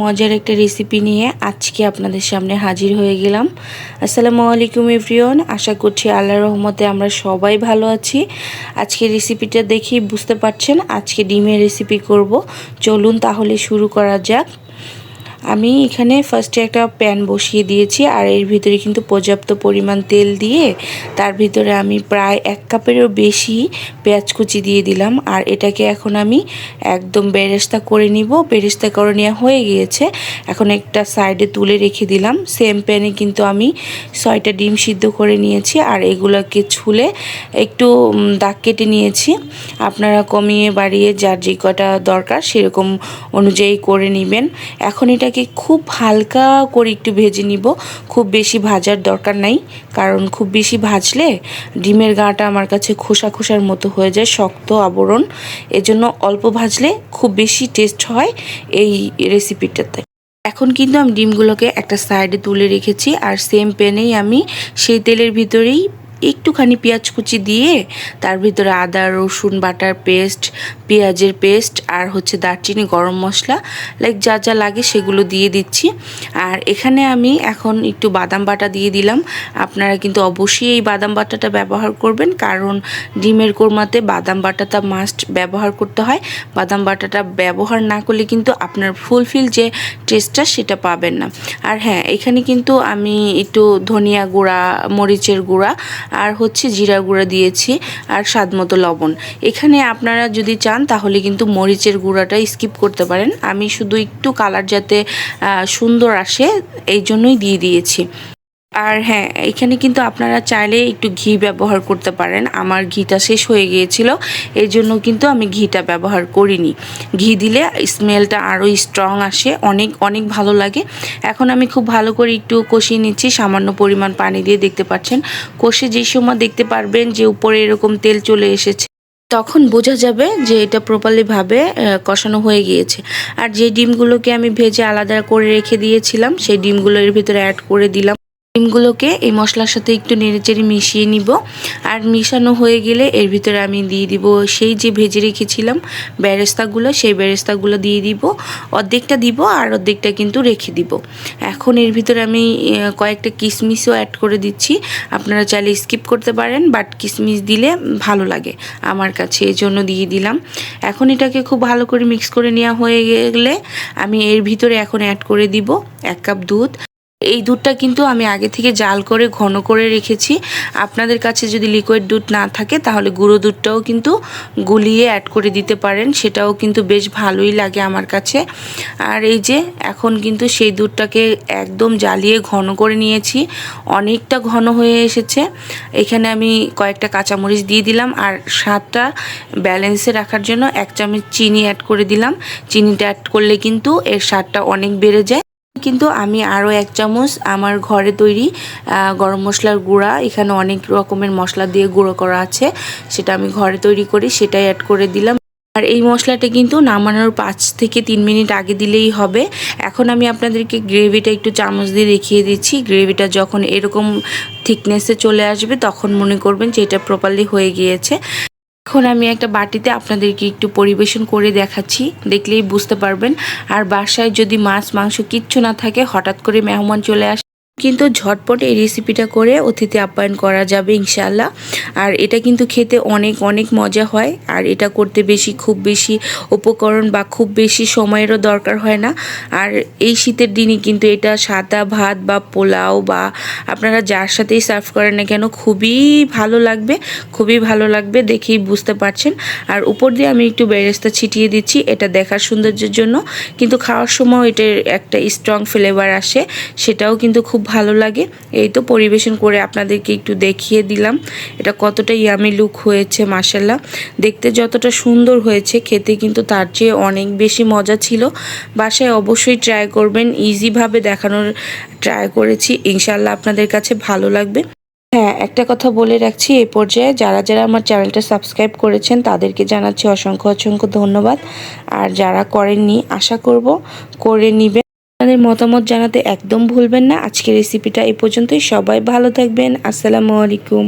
মজার একটা রেসিপি নিয়ে আজকে আপনাদের সামনে হাজির হয়ে গেলাম। আসসালামু আলাইকুম এভরিওন আশা করছি আল্লাহ রহমতে আমরা সবাই ভালো আছি। আজকে রেসিপিটা দেখেই বুঝতে পারছেন, আজকে ডিমের রেসিপি করব। চলুন তাহলে শুরু করা যাক। আমি এখানে ফার্স্টে একটা প্যান বসিয়ে দিয়েছি, আর এর ভিতরে কিন্তু পর্যাপ্ত পরিমাণ তেল দিয়ে তার ভিতরে আমি প্রায় এক কাপেরও বেশি পেঁয়াজ কুচি দিয়ে দিলাম। আর এটাকে এখন আমি একদম বেরেস্তা করে নিব। বেরেস্তা করে নেওয়া হয়ে গিয়েছে। এখন একটা সাইডে তুলে রেখে দিলাম। সেম প্যানে কিন্তু আমি ছয়টা ডিম সিদ্ধ করে নিয়েছি, আর এগুলোকে ছুলে একটু দাগ কেটে নিয়েছি। আপনারা কমিয়ে বাড়িয়ে যার যে কটা দরকার সেরকম অনুযায়ী করে নেবেন। এখন এটা এটাকে খুব হালকা করে একটু ভেজে নিব। খুব বেশি ভাজার দরকার নাই, কারণ খুব বেশি ভাজলে ডিমের গাটা আমার কাছে খোসা খোসার মতো হয়ে যায়, শক্ত আবরণ। এজন্য অল্প ভাজলে খুব বেশি টেস্ট হয় এই রেসিপিটাতে এখন কিন্তু আমি ডিমগুলোকে একটা সাইডে তুলে রেখেছি, আর সেম প্যানেই আমি সেই তেলের ভিতরেই একটুখানি পেঁয়াজ কুচি দিয়ে তার ভিতরে আদা, রসুন, বাটার পেস্ট, পেঁয়াজের পেস্ট আর হচ্ছে দারচিনি, গরম মশলা লাইক যা যা লাগে সেগুলো দিয়ে দিচ্ছি। আর এখানে আমি এখন একটু বাদাম বাটা দিয়ে দিলাম। আপনারা কিন্তু অবশ্যই এই বাদাম বাটাটা ব্যবহার করবেন, কারণ ডিমের কোরমাতে বাদাম বাটাটা মাস্ট ব্যবহার করতে হয়। বাদাম বাটাটা ব্যবহার না করলে কিন্তু আপনার ফুলফিল যে টেস্টটা সেটা পাবেন না। আর হ্যাঁ এখানে কিন্তু আমি একটু ধনিয়া গুঁড়া, মরিচের গুঁড়া আর হচ্ছে জিরা গুঁড়া দিয়েছি আর স্বাদ মতো লবণ। এখানে আপনারা যদি চান, তাহলে কিন্তু মরিচের গুঁড়াটা স্কিপ করতে পারেন। আমি শুধু একটু কালার যাতে সুন্দর আসে, এই জন্যই দিয়ে দিয়েছি। আর হ্যাঁ এখানে কিন্তু আপনারা চাইলে একটু ঘি ব্যবহার করতে পারেন। আমার ঘিটা শেষ হয়ে গিয়েছিল এই জন্য কিন্তু আমি ঘিটা ব্যবহার করিনি। ঘি দিলে স্মেলটা আরও স্ট্রং আসে, অনেক অনেক ভালো লাগে। এখন আমি খুব ভালো করে একটু কষিয়ে নিচ্ছি, সামান্য পরিমাণ পানি দিয়ে দেখতে পাচ্ছেন। কষে যে সময় দেখতে পারবেন যে উপরে এরকম তেল চলে এসেছে, তখন বোঝা যাবে যে এটা প্রপারলিভাবে কষানো হয়ে গিয়েছে। আর যে ডিমগুলোকে আমি ভেজে আলাদা করে রেখে দিয়েছিলাম, সেই ডিমগুলো এর ভিতরে অ্যাড করে দিলাম। ডিমগুলোকে এই মশলার সাথে একটু নেড়েচেড়ে মিশিয়ে নিব। আর মিশানো হয়ে গেলে এর ভিতরে আমি দিয়ে দিব সেই যে ভেজে রেখেছিলাম বেরেস্তাগুলো সেই বেরেস্তাগুলো দিয়ে দিব। অর্ধেকটা দিব আর অর্ধেকটা কিন্তু রেখে দিব। এখন এর ভিতরে আমি কয়েকটা কিশমিশও অ্যাড করে দিচ্ছি। আপনারা চাইলে স্কিপ করতে পারেন বাট কিশমিশ দিলে ভালো লাগে আমার কাছে এই জন্য দিয়ে দিলাম। এখন এটাকে খুব ভালো করে মিক্স করে নেওয়া হয়ে গেলে আমি এর ভিতরে এখন অ্যাড করে দিব এক কাপ দুধ। এই দুধটা কিন্তু আমি আগে থেকে জাল করে, ঘন করে রেখেছি। আপনাদের কাছে যদি লিকুইড দুধ না থাকে, তাহলে গুঁড়ো দুধটাও কিন্তু গুলিয়ে অ্যাড করে দিতে পারেন। সেটাও কিন্তু বেশ ভালোই লাগে আমার কাছে। আর এই যে, এখন কিন্তু সেই দুধটাকে একদম জ্বালিয়ে ঘন করে নিয়েছি। অনেকটা ঘন হয়ে এসেছে। এখানে আমি কয়েকটা কাঁচামরিচ দিয়ে দিলাম আর স্বাদটা ব্যালেন্সে রাখার জন্য এক চামচ চিনি অ্যাড করে দিলাম। চিনিটা অ্যাড করলে কিন্তু এর স্বাদটা অনেক বেড়ে যায়। কিন্তু আমি আরও এক চামচ আমার ঘরে তৈরি গরম মশলার গুঁড়া। এখানে অনেক রকমের মশলা দিয়ে গুঁড়ো করা আছে। সেটা আমি ঘরে তৈরি করি, সেটাই অ্যাড করে দিলাম। আর এই মশলাটা কিন্তু নামানোর পাঁচ থেকে তিন মিনিট আগে দিলেই হবে। এখন আমি আপনাদেরকে গ্রেভিটা একটু চামচ দিয়ে দেখিয়ে দিচ্ছি। গ্রেভিটা যখন এরকম থিকনেসে চলে আসবে, তখন মনে করবেন যে এটা প্রপারলি হয়ে গিয়েছে। এখন আমি একটা বাটিতে আপনাদেরকে একটু পরিবেশন করে দেখাচ্ছি, দেখলেই বুঝতে পারবেন। আর বাসায় যদি মাছ, মাংস কিচ্ছু না থাকে, হঠাৎ করে মেহমান চলে আসে। কিন্তু ঝটপট এই রেসিপিটা করে অতিথি আপ্যায়ন করা যাবে ইনশাল্লাহ আর এটা কিন্তু খেতে অনেক অনেক মজা হয়। আর এটা করতে বেশি, খুব বেশি উপকরণ বা খুব বেশি সময়েরও দরকার হয় না। আর এই শীতের দিনে কিন্তু এটা সাদা ভাত বা পোলাও বা আপনারা যার সাথেই সার্ভ করেন না কেন, খুবই ভালো লাগবে, খুবই ভালো লাগবে দেখেই বুঝতে পারছেন। আর উপর দিয়ে আমি একটু বেরেস্তা ছিটিয়ে দিচ্ছি, এটা দেখার সৌন্দর্যের জন্য। কিন্তু খাওয়ার সময় এটার একটা স্ট্রং ফ্লেভার আসে, সেটাও কিন্তু খুব ভালো লাগে। এই তো পরিবেশন করে আপনাদেরকে একটু দেখিয়ে দিলাম। এটা কতটা ইয়ামি লুক হয়েছে মাসাল্লাহ দেখতে যতটা সুন্দর হয়েছে, খেতে কিন্তু তার চেয়ে অনেক বেশি মজা ছিল। বাসায় অবশ্যই ট্রাই করবেন ইজিভাবে দেখানোর ট্রাই করেছি। ইনশাল্লাহ আপনাদের কাছে ভালো লাগবে। হ্যাঁ একটা কথা বলে রাখছি এই পর্যায়ে যারা যারা আমার চ্যানেলটা সাবস্ক্রাইব করেছেন, তাদেরকে জানাচ্ছি অসংখ্য অসংখ্য ধন্যবাদ। আর যারা করেননি, আশা করব করে নিবে আপনাদের মতামত জানাতে একদম ভুলবেন না। আজকের রেসিপিটা এ পর্যন্তই। সবাই ভালো থাকবেন। আসসালামু আলাইকুম।